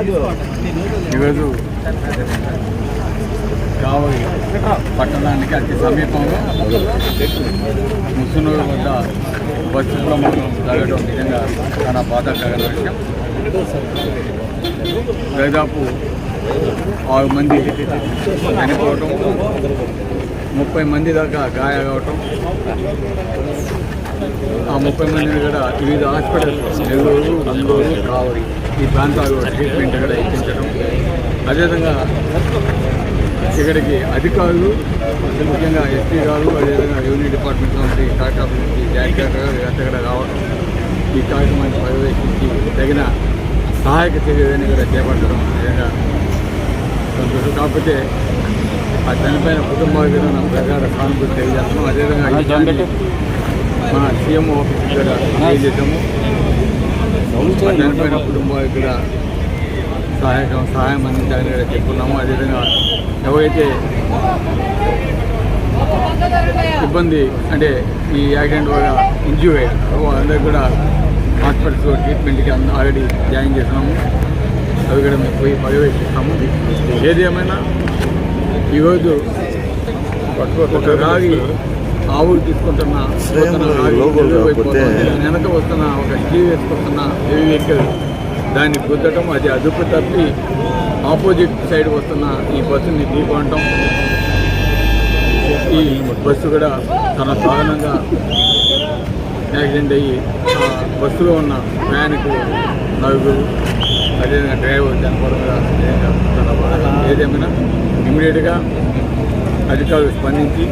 ఈరోజు కావలి పట్టణానికి అతి సమీపంలో ముసునూరు వద్ద బస్సు ప్రమాదం జరగడం నిజంగా చాలా బాధాకరమైన విషయం. దాదాపు ఆరు మంది చనిపోవటం ముప్పై మంది దాకా గాయాలవటం ఆ ముప్పై మందిని కూడా వివిధ హాస్పిటల్స్ నెల్లూరు నంగూరు కావలి ఈ ప్రాంతాల్లో ట్రీట్మెంట్ కూడా ఇప్పించడం. అదేవిధంగా ఇక్కడికి అధికారులు ముఖ్యంగా ఎస్పీ గారు అదేవిధంగా రెవెన్యూ డిపార్ట్మెంట్ నుంచి కలెక్టర్ ఆఫీస్ నుంచి జాయింట్ కలెక్టర్ గారు రావడం ఈ కార్యక్రమాన్ని పర్యవేక్షించి తగిన సహాయక చర్యలని కూడా చేపట్టడం నిజంగా సంతోషం. కాకపోతే ఆ చనిపోయిన కుటుంబాలకు కూడా నా ప్రగాఢ సానుభూతి తెలియజేస్తున్నాం. అదేవిధంగా సీఎం ఆఫీస్ దగ్గర చేసాము చనిపోయిన కుటుంబాలకు కూడా సహాయకం సహాయం అందించాలని ఇక్కడ చెప్పుకున్నాము. అదేవిధంగా ఎవరైతే ఇబ్బంది అంటే ఈ యాక్సిడెంట్ వల్ల ఇంజ్యూర్ అయ్యారు వాళ్ళందరూ కూడా హాస్పిటల్స్ ట్రీట్మెంట్కి అంద- ఆల్రెడీ జాయిన్ చేసినాము అవి కూడా మేము పోయి పర్యవేక్షిస్తాము. ఏది ఏమైనా ఈరోజు ఒక రాగి ఆవులు తీసుకుంటున్న వెనక వస్తున్న ఒక స్టీ వేసుకొస్తున్న హెవీ వెహికల్ దాన్ని గుద్దటం అది అదుపు తప్పి ఆపోజిట్ సైడ్ వస్తున్న ఈ బస్సుని ఢీకొనటం. ఈ బస్సు కూడా చాలా దారుణంగా యాక్సిడెంట్ అయ్యి ఆ బస్సులో ఉన్న ప్రయాణికులు నలుగురు అదేవిధంగా డ్రైవర్ చనిపోవడం కూడా నిజంగా చాలా బాధ ఏదేమైనా ఇమీడియట్గా అధికారులు స్పందించి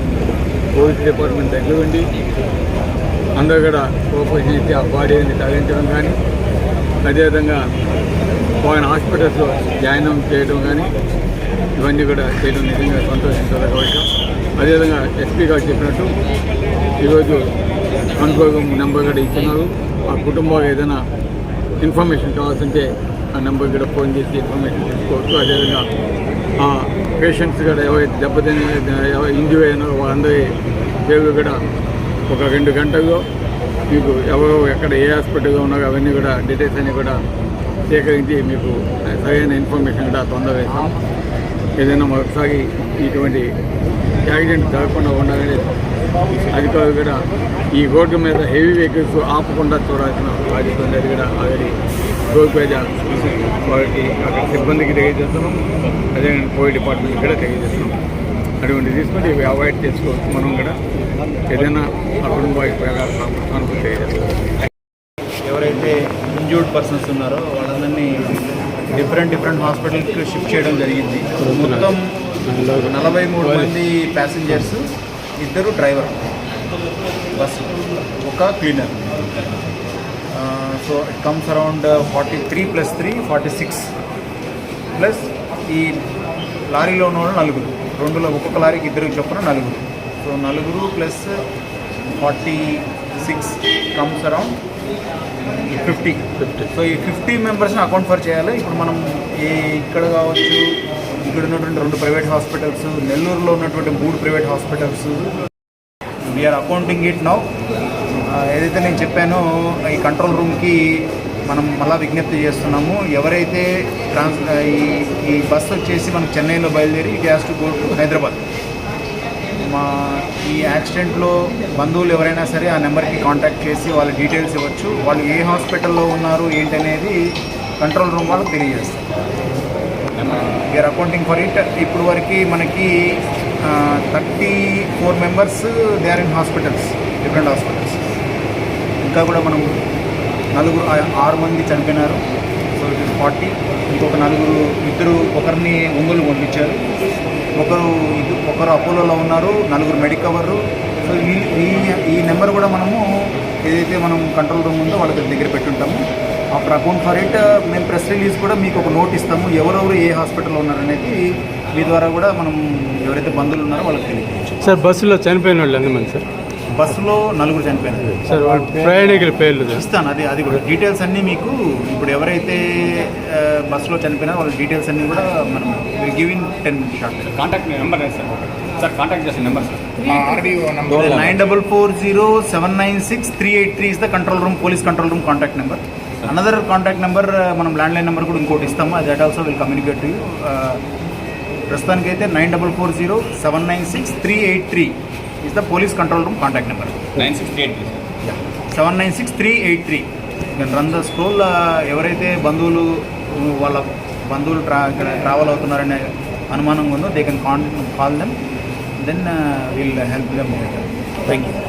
పోలీస్ డిపార్ట్మెంట్ దగ్గర ఉండి అందరూ కూడా కోఆపరేషన్ ఇచ్చి ఆ బాడీని తరలించడం కానీ అదేవిధంగా పోయిన హాస్పిటల్స్లో జాయిన్ చేయడం కానీ ఇవన్నీ కూడా చేయడం నిజంగా సంతోషించదగ్గ విషయం అదేవిధంగా ఎస్పీ గారు చెప్పినట్టు ఈరోజు అనుభవం నెంబర్ కూడా ఇచ్చినారు ఆ కుటుంబం ఏదైనా ఇన్ఫర్మేషన్ కావాల్సింటే ఆ నెంబర్ కూడా ఫోన్ చేసి ఇన్ఫర్మేషన్ తీసుకోవచ్చు. అదేవిధంగా ఆ పేషెంట్స్ కూడా ఎవరైతే దెబ్బతిని ఇంజూర్ అయినారో వాళ్ళందరి పేరు కూడా ఒక రెండు గంటల్లో మీకు ఎవరు ఎక్కడ ఏ హాస్పిటల్లో ఉన్నారో అవన్నీ కూడా డీటెయిల్స్ అన్నీ కూడా సేకరించి మీకు సరైన ఇన్ఫర్మేషన్ కూడా తొందరగా ఏదైనా మరొకసారి ఇటువంటి యాక్సిడెంట్ జరగకుండా ఉండాలని అధికారులు కూడా ఈ రోడ్డు మీద హెవీ వెహికల్స్ ఆపకుండా చూడాల్సిన బాధ్యత అనేది కూడా ఆల్రెడీ రోడ్ పేజ వారికి అక్కడ సిబ్బందికి తెలియజేస్తున్నాం. అదే పోయి డిపార్ట్మెంట్కి కూడా తెలియజేస్తున్నాం. అటువంటి తీసుకొని ఇవి అవాయిడ్ చేసుకోవచ్చు మనం కూడా. ఏదైనా ఆ కుటుంబానికి ప్రకారం అనుకుంటే తెలియజేస్తాం ఎవరైతే ఇంజూర్డ్ పర్సన్స్ ఉన్నారో వాళ్ళందరినీ డిఫరెంట్ డిఫరెంట్ హాస్పిటల్కి షిఫ్ట్ చేయడం జరిగింది. మొత్తం నలభై మూడు మంది ప్యాసింజర్స్ ఇద్దరు డ్రైవర్ బస్సు ఒక cleaner. So it comes around forty three plus three forty six plus ఈ లారీలో ఉన్న వాళ్ళు నలుగురు. రెండులో ఒక్కొక్క లారీకి ఇద్దరు చొప్పున నలుగురు. సో నలుగురు plus forty six comes around fifty. So ఈ ఫిఫ్టీ మెంబర్స్ని అకౌంట్ ఫర్ చేయాలి. ఇప్పుడు మనం ఈ ఇక్కడ కావచ్చు ఇక్కడ ఉన్నటువంటి రెండు ప్రైవేట్ హాస్పిటల్స్ నెల్లూరులో ఉన్నటువంటి మూడు private hospitals we are accounting it now ఏదైతే నేను చెప్పానో ఈ కంట్రోల్ రూమ్కి మనం మళ్ళా విజ్ఞప్తి చేస్తున్నాము. ఎవరైతే ట్రాన్స్ ఈ ఈ బస్ వచ్చేసి మనకు చెన్నైలో బయలుదేరి it has to go to Hyderabad. మా ఈ యాక్సిడెంట్లో బంధువులు ఎవరైనా సరే ఆ నెంబర్కి కాంటాక్ట్ చేసి వాళ్ళ డీటెయిల్స్ ఇవ్వచ్చు. వాళ్ళు ఏ హాస్పిటల్లో ఉన్నారు ఏంటనేది కంట్రోల్ రూమ్ వాళ్ళకి తెలియజేస్తారు. వీఆర్ అకౌంటింగ్ ఫర్ ఇట్ ఇప్పుడు వరకు మనకి thirty four members they are in hospitals different hospitals ఇంకా కూడా మనం నలుగురు ఆరు మంది చనిపోయినారు. సో ఇట్ ఇస్ ఫార్టీ ఇంకొక నలుగురు ఇద్దరు ఒకరిని ఒంగోలు పంపించారు. ఒకరు ఇది- ఒకరు అపోలోలో ఉన్నారు నలుగురు మెడికవర్ సో ఈ ఈ ఈ నెంబర్ కూడా మనము ఏదైతే మనం కంట్రోల్ రూమ్ ఉందో వాళ్ళ దగ్గర పెట్టుంటాము. ఆఫ్టర్ అకౌంట్ ఫర్ ఇట్ మేము ప్రెస్ రిలీజ్ కూడా మీకు ఒక నోట్ ఇస్తాము ఎవరెవరు ఏ హాస్పిటల్లో ఉన్నారనేది మీ ద్వారా కూడా మనం ఎవరైతే బంధువులు ఉన్నారో వాళ్ళకి తెలియజేయచ్చు. సార్ బస్సులో చనిపోయిన వాళ్ళు ఎంతమంది సార్? బస్సులో నలుగురు చనిపోయినారు ప్రయాణికుల పేర్లు ఇస్తాను అది అది కూడా. డీటెయిల్స్ అన్నీ మీకు ఇప్పుడు ఎవరైతే బస్సులో చనిపోయినారో వాళ్ళ డీటెయిల్స్ అన్నీ కూడా మనం giving ten short contact number sir. Sir contact చేసిన number sir. Nine double four zero seven nine six three eight three is the control room police control room contact number another contact number మనం landline number కూడా ఇంకోటి ఇస్తాము. అది that also will communicate to ప్రస్తుతానికి అయితే nine double four zero seven nine six three eight three is the police control room contact number nine six eight seven nine six three eight three run the scroll ఎవరైతే బంధువులు వాళ్ళ బంధువులు ట్రా ఇక్కడ travel అవుతున్నారనే అనుమానం ఉందో they can can call them then will help them thank you